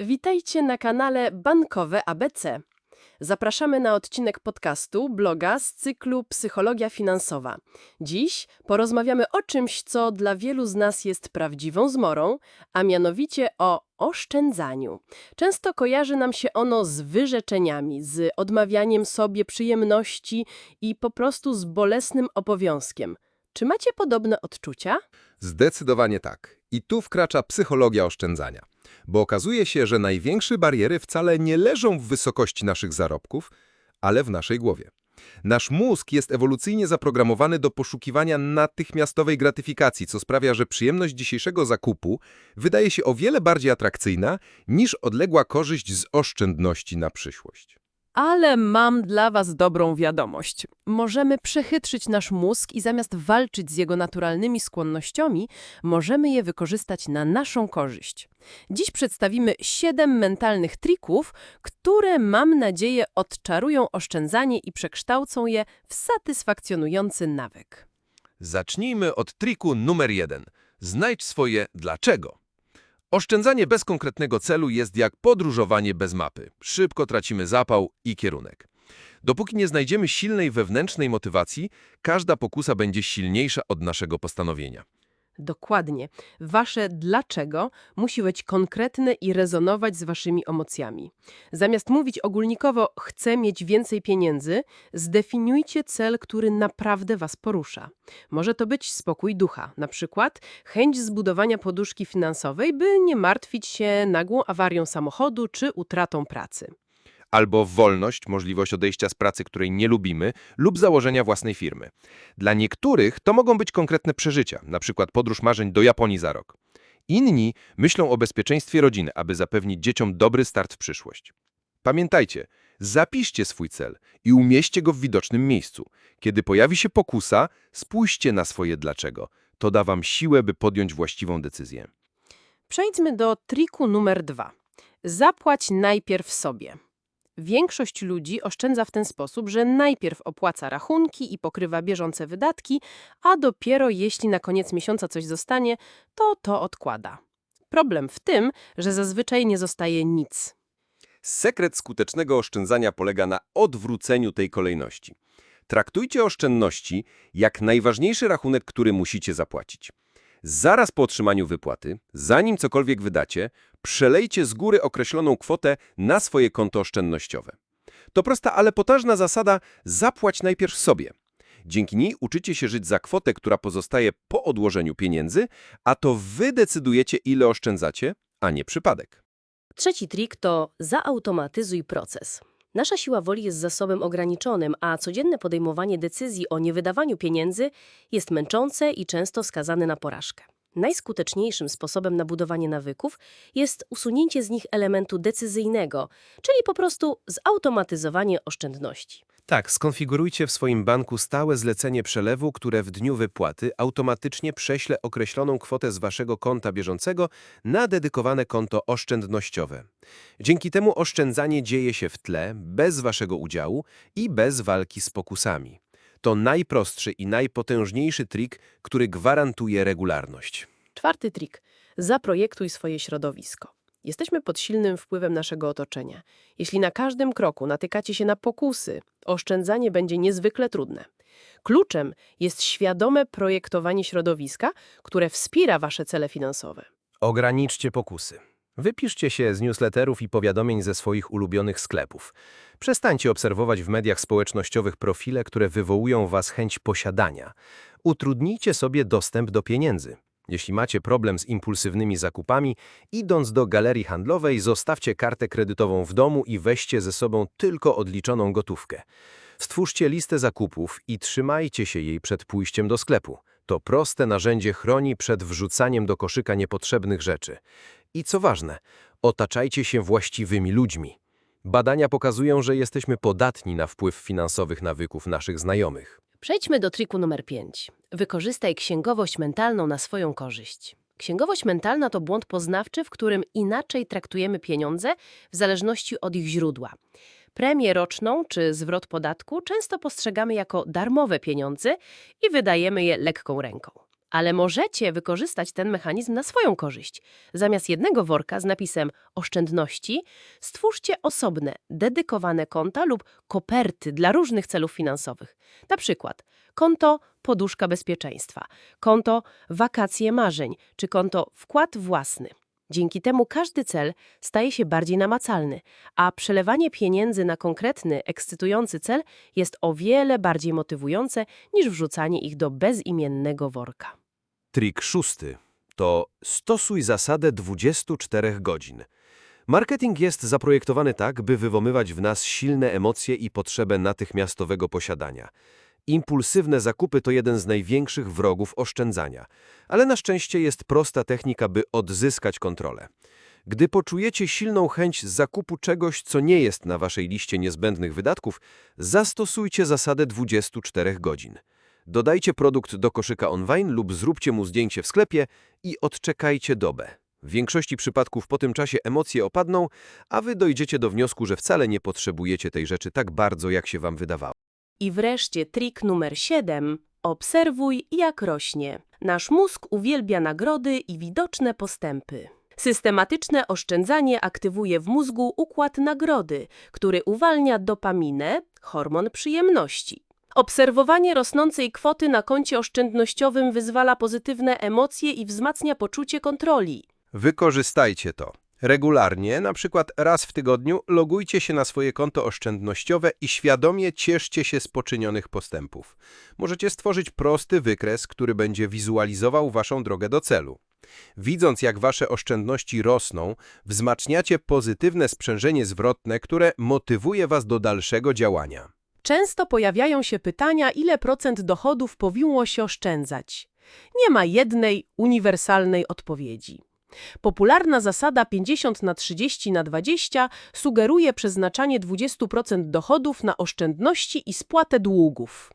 Witajcie na kanale Bankowe ABC. Zapraszamy na odcinek podcastu bloga z cyklu Psychologia Finansowa. Dziś porozmawiamy o czymś, co dla wielu z nas jest prawdziwą zmorą, a mianowicie o oszczędzaniu. Często kojarzy nam się ono z wyrzeczeniami, z odmawianiem sobie przyjemności i po prostu z bolesnym obowiązkiem. Czy macie podobne odczucia? Zdecydowanie tak. I tu wkracza psychologia oszczędzania. Bo okazuje się, że największe bariery wcale nie leżą w wysokości naszych zarobków, ale w naszej głowie. Nasz mózg jest ewolucyjnie zaprogramowany do poszukiwania natychmiastowej gratyfikacji, co sprawia, że przyjemność dzisiejszego zakupu wydaje się o wiele bardziej atrakcyjna niż odległa korzyść z oszczędności na przyszłość. Ale mam dla Was dobrą wiadomość. Możemy przechytrzyć nasz mózg i zamiast walczyć z jego naturalnymi skłonnościami, możemy je wykorzystać na naszą korzyść. Dziś przedstawimy 7 mentalnych trików, które mam nadzieję odczarują oszczędzanie i przekształcą je w satysfakcjonujący nawyk. Zacznijmy od triku numer jeden. Znajdź swoje dlaczego. Oszczędzanie bez konkretnego celu jest jak podróżowanie bez mapy. Szybko tracimy zapał i kierunek. Dopóki nie znajdziemy silnej wewnętrznej motywacji, każda pokusa będzie silniejsza od naszego postanowienia. Dokładnie. Wasze dlaczego musi być konkretne i rezonować z waszymi emocjami. Zamiast mówić ogólnikowo chcę mieć więcej pieniędzy, zdefiniujcie cel, który naprawdę was porusza. Może to być spokój ducha, na przykład chęć zbudowania poduszki finansowej, by nie martwić się nagłą awarią samochodu czy utratą pracy. Albo wolność, możliwość odejścia z pracy, której nie lubimy, lub założenia własnej firmy. Dla niektórych to mogą być konkretne przeżycia, przykład podróż marzeń do Japonii za rok. Inni myślą o bezpieczeństwie rodziny, aby zapewnić dzieciom dobry start w przyszłość. Pamiętajcie, zapiszcie swój cel i umieśćcie go w widocznym miejscu. Kiedy pojawi się pokusa, spójrzcie na swoje dlaczego. To da wam siłę, by podjąć właściwą decyzję. Przejdźmy do triku numer dwa. Zapłać najpierw sobie. Większość ludzi oszczędza w ten sposób, że najpierw opłaca rachunki i pokrywa bieżące wydatki, a dopiero jeśli na koniec miesiąca coś zostanie, to to odkłada. Problem w tym, że zazwyczaj nie zostaje nic. Sekret skutecznego oszczędzania polega na odwróceniu tej kolejności. Traktujcie oszczędności jak najważniejszy rachunek, który musicie zapłacić. Zaraz po otrzymaniu wypłaty, zanim cokolwiek wydacie, przelejcie z góry określoną kwotę na swoje konto oszczędnościowe. To prosta, ale potężna zasada zapłać najpierw sobie. Dzięki niej uczycie się żyć za kwotę, która pozostaje po odłożeniu pieniędzy, a to wy decydujecie, ile oszczędzacie, a nie przypadek. Trzeci trik to zautomatyzuj proces. Nasza siła woli jest zasobem ograniczonym, a codzienne podejmowanie decyzji o niewydawaniu pieniędzy jest męczące i często skazane na porażkę. Najskuteczniejszym sposobem na budowanie nawyków jest usunięcie z nich elementu decyzyjnego, czyli po prostu zautomatyzowanie oszczędności. Tak, skonfigurujcie w swoim banku stałe zlecenie przelewu, które w dniu wypłaty automatycznie prześle określoną kwotę z waszego konta bieżącego na dedykowane konto oszczędnościowe. Dzięki temu oszczędzanie dzieje się w tle, bez waszego udziału i bez walki z pokusami. To najprostszy i najpotężniejszy trik, który gwarantuje regularność. Czwarty trik. Zaprojektuj swoje środowisko. Jesteśmy pod silnym wpływem naszego otoczenia. Jeśli na każdym kroku natykacie się na pokusy, oszczędzanie będzie niezwykle trudne. Kluczem jest świadome projektowanie środowiska, które wspiera wasze cele finansowe. Ograniczcie pokusy. Wypiszcie się z newsletterów i powiadomień ze swoich ulubionych sklepów. Przestańcie obserwować w mediach społecznościowych profile, które wywołują was chęć posiadania. Utrudnijcie sobie dostęp do pieniędzy. Jeśli macie problem z impulsywnymi zakupami, idąc do galerii handlowej, zostawcie kartę kredytową w domu i weźcie ze sobą tylko odliczoną gotówkę. Stwórzcie listę zakupów i trzymajcie się jej przed pójściem do sklepu. To proste narzędzie chroni przed wrzucaniem do koszyka niepotrzebnych rzeczy. I co ważne, otaczajcie się właściwymi ludźmi. Badania pokazują, że jesteśmy podatni na wpływ finansowych nawyków naszych znajomych. Przejdźmy do triku numer 5. Wykorzystaj księgowość mentalną na swoją korzyść. Księgowość mentalna to błąd poznawczy, w którym inaczej traktujemy pieniądze w zależności od ich źródła. Premię roczną czy zwrot podatku często postrzegamy jako darmowe pieniądze i wydajemy je lekką ręką. Ale możecie wykorzystać ten mechanizm na swoją korzyść. Zamiast jednego worka z napisem oszczędności, stwórzcie osobne, dedykowane konta lub koperty dla różnych celów finansowych. Na przykład konto poduszka bezpieczeństwa, konto wakacje marzeń czy konto wkład własny. Dzięki temu każdy cel staje się bardziej namacalny, a przelewanie pieniędzy na konkretny, ekscytujący cel jest o wiele bardziej motywujące niż wrzucanie ich do bezimiennego worka. Trik szósty to stosuj zasadę 24 godzin. Marketing jest zaprojektowany tak, by wywoływać w nas silne emocje i potrzebę natychmiastowego posiadania. Impulsywne zakupy to jeden z największych wrogów oszczędzania, ale na szczęście jest prosta technika, by odzyskać kontrolę. Gdy poczujecie silną chęć zakupu czegoś, co nie jest na waszej liście niezbędnych wydatków, zastosujcie zasadę 24 godzin. Dodajcie produkt do koszyka online lub zróbcie mu zdjęcie w sklepie i odczekajcie dobę. W większości przypadków po tym czasie emocje opadną, a wy dojdziecie do wniosku, że wcale nie potrzebujecie tej rzeczy tak bardzo, jak się wam wydawało. I wreszcie trik numer 7. Obserwuj, jak rośnie. Nasz mózg uwielbia nagrody i widoczne postępy. Systematyczne oszczędzanie aktywuje w mózgu układ nagrody, który uwalnia dopaminę, hormon przyjemności. Obserwowanie rosnącej kwoty na koncie oszczędnościowym wyzwala pozytywne emocje i wzmacnia poczucie kontroli. Wykorzystajcie to. Regularnie, na przykład raz w tygodniu, logujcie się na swoje konto oszczędnościowe i świadomie cieszcie się z poczynionych postępów. Możecie stworzyć prosty wykres, który będzie wizualizował waszą drogę do celu. Widząc, jak wasze oszczędności rosną, wzmacniacie pozytywne sprzężenie zwrotne, które motywuje was do dalszego działania. Często pojawiają się pytania, ile procent dochodów powinno się oszczędzać. Nie ma jednej, uniwersalnej odpowiedzi. Popularna zasada 50 na 30 na 20 sugeruje przeznaczanie 20% dochodów na oszczędności i spłatę długów.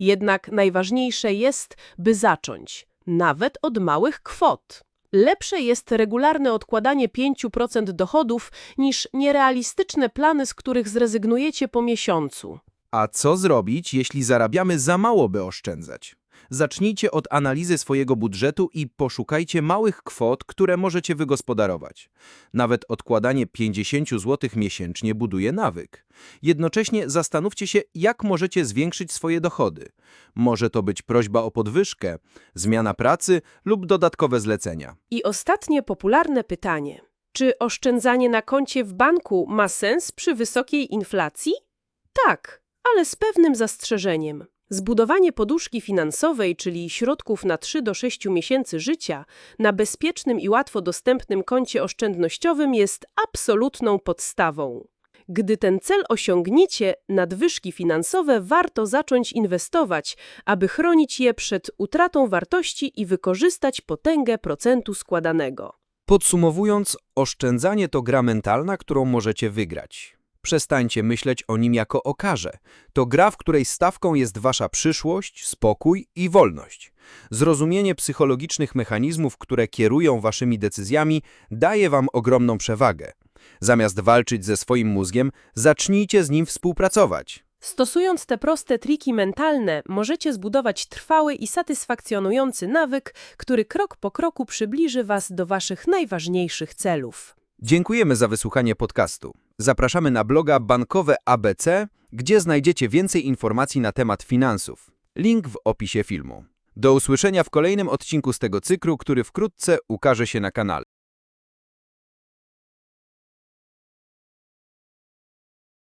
Jednak najważniejsze jest, by zacząć, nawet od małych kwot. Lepsze jest regularne odkładanie 5% dochodów niż nierealistyczne plany, z których zrezygnujecie po miesiącu. A co zrobić, jeśli zarabiamy za mało, by oszczędzać? Zacznijcie od analizy swojego budżetu i poszukajcie małych kwot, które możecie wygospodarować. Nawet odkładanie 50 zł miesięcznie buduje nawyk. Jednocześnie zastanówcie się, jak możecie zwiększyć swoje dochody. Może to być prośba o podwyżkę, zmiana pracy lub dodatkowe zlecenia. I ostatnie popularne pytanie. Czy oszczędzanie na koncie w banku ma sens przy wysokiej inflacji? Tak, ale z pewnym zastrzeżeniem. Zbudowanie poduszki finansowej, czyli środków na 3 do 6 miesięcy życia, na bezpiecznym i łatwo dostępnym koncie oszczędnościowym jest absolutną podstawą. Gdy ten cel osiągniecie, nadwyżki finansowe warto zacząć inwestować, aby chronić je przed utratą wartości i wykorzystać potęgę procentu składanego. Podsumowując, oszczędzanie to gra mentalna, którą możecie wygrać. Przestańcie myśleć o nim jako o karze. To gra, w której stawką jest wasza przyszłość, spokój i wolność. Zrozumienie psychologicznych mechanizmów, które kierują waszymi decyzjami, daje wam ogromną przewagę. Zamiast walczyć ze swoim mózgiem, zacznijcie z nim współpracować. Stosując te proste triki mentalne, możecie zbudować trwały i satysfakcjonujący nawyk, który krok po kroku przybliży Was do Waszych najważniejszych celów. Dziękujemy za wysłuchanie podcastu. Zapraszamy na bloga Bankowe ABC, gdzie znajdziecie więcej informacji na temat finansów. Link w opisie filmu. Do usłyszenia w kolejnym odcinku z tego cyklu, który wkrótce ukaże się na kanale.